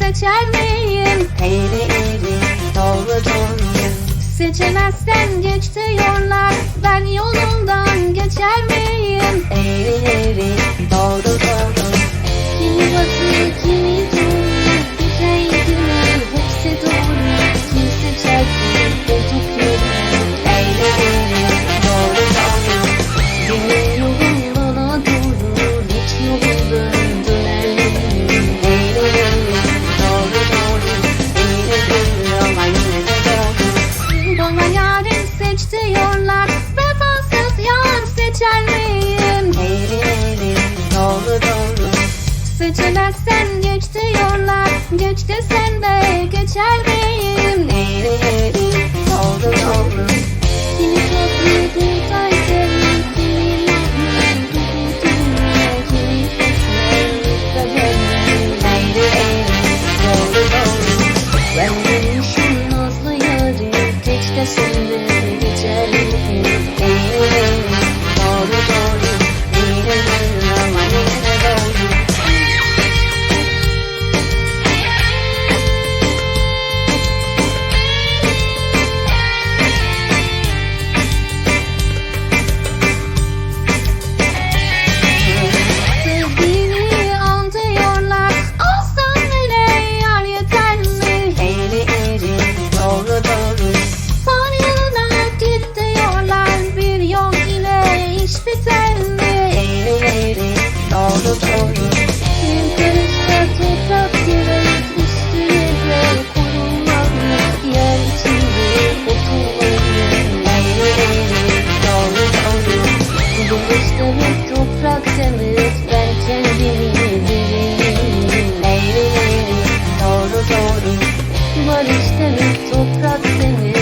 seçer miyim? Eğri eğri doğru doğru Seçemezsen geç diyorlar Ben yolundan geçer miyim? Eğri eğri doğru doğru Kimi batı kimi Saçına sen göç diyorlar. Göçte sen de göçer miyim? Eğri eğri oldun oldun Seni tatlı duysaydın Ben bulmuşum nazlı yarim Geç de seni isteriz toprak seni